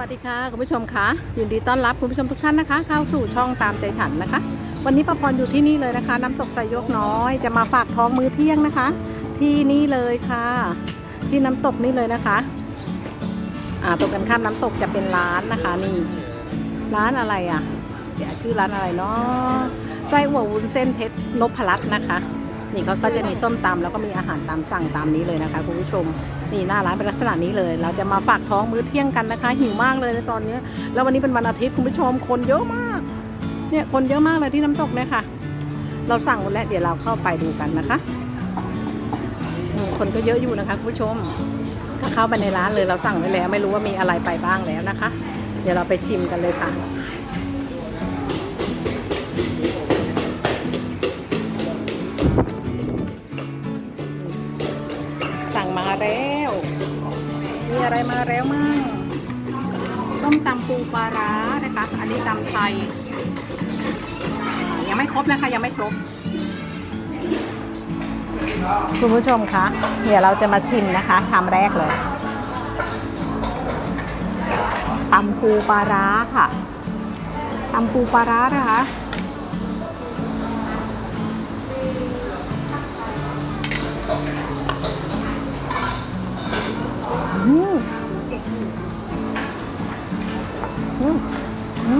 วัสดีค่ะคุณผู้ชมคะยินดีต้อนรับคุณผู้ชมทุกท่านนะคะ เข้าสู่ช่องตามใจฉันนะคะ วันนี้ประพรอยู่ที่นี่เลยนะคะ น้ำตกไซโยกน้อย จะมาฝากท้องมื้อเที่ยงนะคะ ที่นี่เลยค่ะ ที่น้ำตกนี่เลยนะคะอ่าตรงกันข้ามน้ำตกจะเป็นร้านนะคะนี่ ร้านอะไรอะเดี๋ยวชื่อร้านอะไรเนาะไส้อั่ววุ้นเส้นเพชรนพรัตนะคะ นี่เขาก็จะมีส้มตำแล้วก็มีอาหารตามสั่งตามนี้เลยนะคะคุณผู้ชมนี่หน้าร้านเป็นลักษณะนี้เลย เราจะมาฝากท้องมื้อเที่ยงกันนะคะหิวมากเลยในตอนนี้ แล้ววันนี้เป็นวันอาทิตย์คุณผู้ชมคนเยอะมากเนี่ยคนเยอะมากเลยที่น้ำตกเนี่ยค่ะ เราสั่งหมดแล้วเดี๋ยวเราเข้าไปดูกันนะคะคนก็เยอะอยู่นะคะคุณผู้ชมถ้าเข้าไปในร้านเลยเราสั่งไว้แล้ว ไม่รู้ว่ามีอะไรไปบ้างแล้วนะคะ เดี๋ยวเราไปชิมกันเลยค่ะ มีอะไรมาแล้วมั่งส้มตำปูปลาร้านะคะ อันนี้ตำไทย ยังไม่ครบนะคะ ยังไม่ครบ คุณผู้ชมคะเดี๋ยวเราจะมาชิมนะคะ ชามแรกเลยตำปูปลาร้าค่ะตำปูปลาร้านะคะ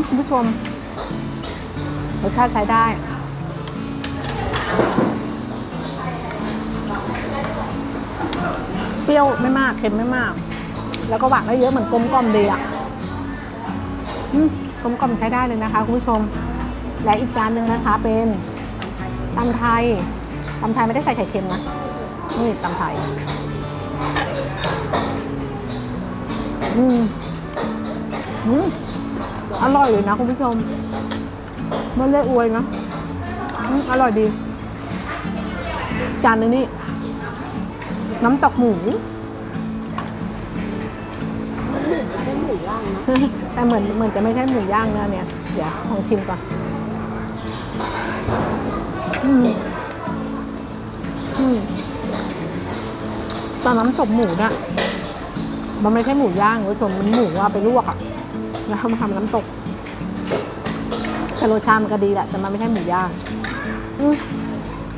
คุณผู้ชมรสชาติใช้ได้ เปรี้ยวไม่มาก เค็มไม่มาก แล้วก็หวานได้เยอะเหมือนกลมกล่อมดีอะกลมกล่อมใช้ได้เลยนะคะคุณผู้ชม และอีกจานหนึ่งนะคะ เป็นตำไทยตำไทยไม่ได้ใส่ไข่เค็มนะ นี่ตำไทย อืม อืม อร่อยเลยนะคุณผู้ชมไม่ได้อวยนะอร่อยดี จานนึงนี่ น้ำตกหมูแต่เหมือนเหมือนจะไม่ใช่หมูย่างนะเนี่ย เดี๋ยวลองชิมก่อนอืมอืมตอนน้ำตกหมูน่ะมันไม่ใช่หมูย่างคุณผู้ชมมันหมูว่าไปลวกอะ แล้วเอามาทำน้ำตกแต่รสชาติมันก็ดีแหละแต่มันไม่ใช่หมูย่างอืม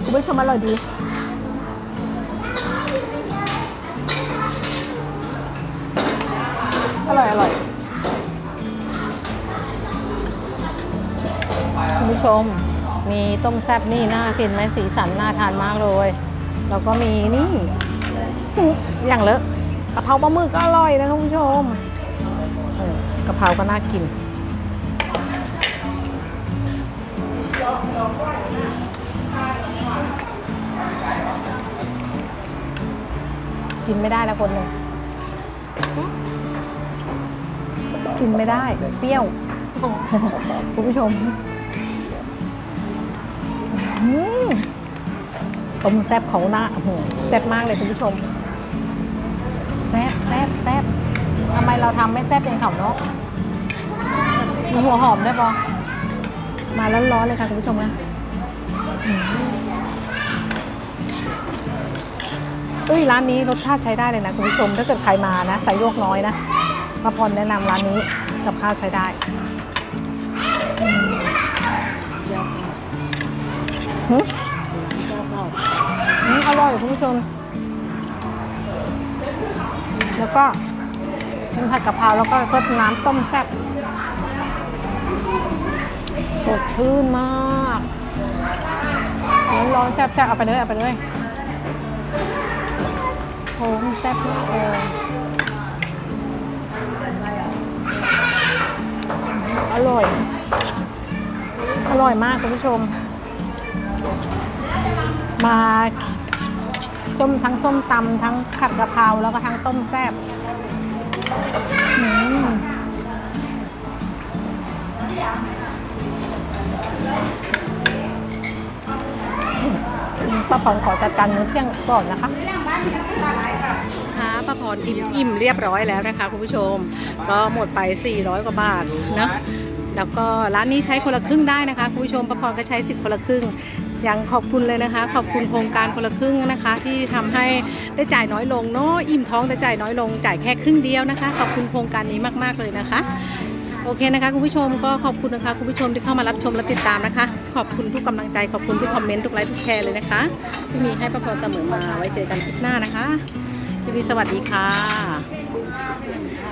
คุณผู้ชมอร่อยดีอร่อยอร่อยคุณผู้ชมมีต้มแซ่บนี่น่ากินไหมสีสันน่าทานมากเลย แล้วก็มีนี่ อย่างเลอะกะเพราปลาหมึกก็อร่อยนะคุณผู้ชมะเพราก็น่ากิน กินไม่ได้แล้วคนหนึ่งกินไม่ได้ เปรี้ยว คุณผู้ชมต้มแซ่บของหน้าแซ่บมากเลยคุณผู้ชม แซ่บแซ่บแซ่บทำไมเราทำไม่แซ่บเป็นเขาเนาะ มีหัวหอมได้ปะมาแล้วร้อนๆเลยค่ะคุณผู้ชมนะเอ้ยร้านนี้รสชาติใช้ได้เลยนะคุณผู้ชม ถ้าเกิดใครมานะใส่ลวกน้อยนะมาพรแนะนำร้านนี้กับข้าวใช้ได้หืมอืมอร่อยคุณผู้ชม แล้วก็เป็นผัดกะเพราแล้วก็ซดน้ำต้มแซ่บ สดชื่นมากร้อนๆแซ่บๆเอาไปเลยเอาไปเลยโอ้มันแซ่บมากเลยอร่อย อร่อยมากคุณผู้ชม มาส้มทั้งส้มตำทั้งผัดกะเพราแล้วก็ทั้งต้มแซ่บอืม ป้าพรขอจัดการมื้อเที่ยงก่อนนะคะค่ะป้าพรอิ่มอิ่มเรียบร้อยแล้วนะคะคุณผู้ชม ก็หมดไป 400 กว่าบาทนะแล้วก็ร้านนี้ใช้คนละครึ่งได้นะคะคุณผู้ชมป้าพรก็ใช้สิทธิ์คนละครึ่งยังขอบคุณเลยนะคะ ขอบคุณโครงการคนละครึ่งนะคะ ที่ทำให้ได้จ่ายน้อยลงเนาะอิ่มท้องแต่จ่ายน้อยลงจ่ายแค่ครึ่งเดียวนะคะ ขอบคุณโครงการนี้มาก ๆ เลยนะคะ โอเคนะคะ คุณผู้ชมก็ขอบคุณนะคะ คุณผู้ชมที่เข้ามารับชมและติดตามนะคะ ขอบคุณทุกกำลังใจขอบคุณทุกคอมเมนต์ทุกไลค์ทุกแชร์เลยนะคะ ที่มีให้ประพอเสมอมาไว้เจอกันคลิปหน้านะคะทีวีสวัสดีค่ะ